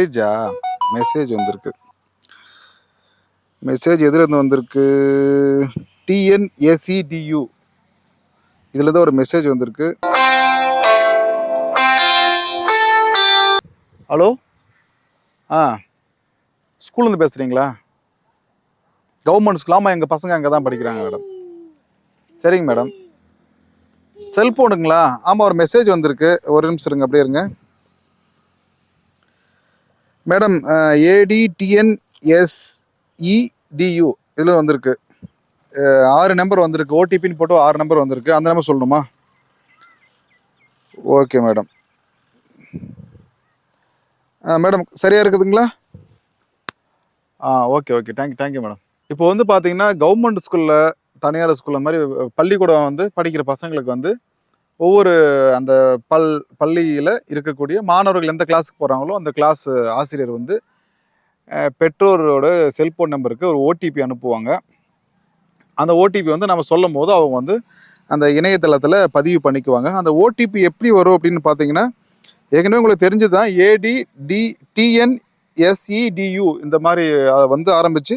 மெசேஜா message வந்திருக்கு. Message எதுலேருந்து வந்திருக்கு? டிஎன்ஏசிடியு இதில் தான் ஒரு மெசேஜ் வந்திருக்கு. ஹலோ ஆ. ஸ்கூல்லேருந்து பேசுகிறீங்களா கவர்மெண்ட் ஸ்கூல் ஆமாம் எங்கள் பசங்க அங்கே தான் படிக்கிறாங்க மேடம் சரிங்க மேடம் செல்ஃபோனுங்களா ஆமாம் ஒரு மெசேஜ் வந்திருக்கு. ஒரு நிமிஷம் இருங்க அப்படியே இருங்க. மேடம் ஏடிடிஎன்எஸ்இடியு இதில் வந்திருக்கு. ஆறு நம்பர் வந்திருக்கு. ஓடிபின்னு போட்டு ஆறு நம்பர் வந்திருக்கு. அந்த நம்பர் சொல்லணுமா? ஓகே மேடம் மேடம் சரியாக இருக்குதுங்களா? ஆ okay okay thank you thank you madam இப்போ வந்து பார்த்தீங்கன்னா கவர்மெண்ட் ஸ்கூலில் தனியார் ஸ்கூலில் மாதிரி பள்ளிக்கூடம் வந்து படிக்கிற பசங்களுக்கு வந்து ஒவ்வொரு அந்த பல் பள்ளியில் இருக்கக்கூடிய மாணவர்கள் எந்த கிளாஸுக்கு போகிறாங்களோ அந்த கிளாஸ் ஆசிரியர் வந்து பெற்றோரோட செல்ஃபோன் நம்பருக்கு ஒரு ஓடிபி அனுப்புவாங்க. அந்த ஓடிபி வந்து நம்ம சொல்லும் போது அவங்க வந்து அந்த இணையதளத்தில் பதிவு பண்ணிக்குவாங்க. அந்த ஓடிபி எப்படி வரும் அப்படின்னு பார்த்தீங்கன்னா ஏற்கனவே உங்களுக்கு தெரிஞ்சது தான் ஏடி டி டிஎன்எஸ்இடியு இந்த மாதிரி அதை வந்து ஆரம்பித்து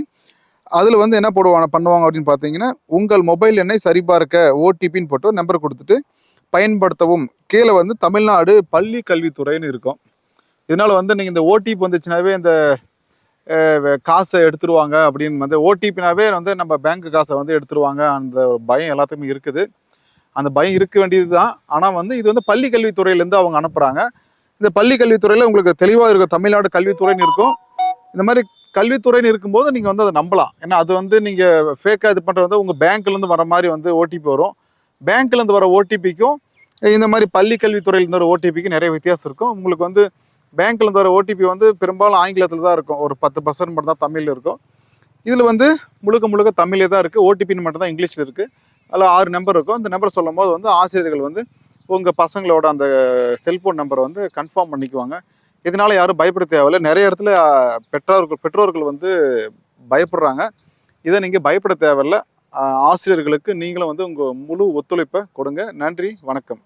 அதில் வந்து என்ன போடுவாங்க பண்ணுவாங்க அப்படின்னு பார்த்தீங்கன்னா உங்கள் மொபைல் எண்ணை சரிபார்க்க ஓடிபின்னு போட்டு நம்பர் கொடுத்துட்டு பயன்படுத்தவும் கீழே வந்து தமிழ்நாடு பள்ளி கல்வித்துறைன்னு இருக்கும். இதனால் வந்து நீங்கள் இந்த ஓடிபி வந்துச்சுனாவே இந்த காசை எடுத்துருவாங்க அப்படின்னு வந்து ஓடிபினாவே வந்து நம்ம பேங்க் காசை வந்து எடுத்துருவாங்க. அந்த பயம் எல்லாத்துக்குமே இருக்குது. அந்த பயம் இருக்க வேண்டியது தான் ஆனால் வந்து இது வந்து பள்ளி கல்வித்துறையிலேருந்து அவங்க அனுப்புகிறாங்க இந்த பள்ளி கல்வித்துறையில் உங்களுக்கு தெளிவாக இருக்கும் தமிழ்நாடு கல்வித்துறைன்னு இருக்கும். இந்த மாதிரி கல்வித்துறைன்னு இருக்கும்போது நீங்கள் வந்து அதை நம்பலாம். ஏன்னா அது வந்து நீங்கள் ஃபேக்காக இது பண்ணுறது வந்து உங்கள் பேங்க்லேருந்து வர மாதிரி வந்து ஓடிபி வரும். பேங்க்லேருந்து வர ஓடிபிக்கும் இந்த மாதிரி பள்ளி கல்வித்துறையிலேருந்து வர ஓடிபிக்கும் நிறைய வித்தியாசம் இருக்கும். உங்களுக்கு வந்து பேங்க்லேருந்து வர ஓடிபி வந்து பெரும்பாலும் ஆங்கிலத்தில் தான் இருக்கும். ஒரு பத்து பர்சன்ட் மட்டும் தான் தமிழில் இருக்கும். இதில் வந்து முழுக்க முழுக்க தமிழே தான் இருக்குது ஓடிபின்னு மட்டும் தான் இங்கிலீஷில் இருக்குது அதில் ஆறு நம்பர் இருக்கும். அந்த நம்பர் சொல்லும் போது வந்து ஆசிரியர்கள் வந்து உங்கள் பசங்களோட அந்த செல்ஃபோன் நம்பரை வந்து கன்ஃபார்ம் பண்ணிக்குவாங்க. இதனால் யாரும் பயப்பட தேவையில்ல. நிறைய இடத்துல பெற்றோர்கள் பெற்றோர்கள் வந்து பயப்படுறாங்க. இதை நீங்கள் பயப்பட தேவையில்ல. ஆசிரியர்களுக்கு நீங்களும் வந்து உங்கள் முழு ஒத்துழைப்பை கொடுங்க. நன்றி வணக்கம்.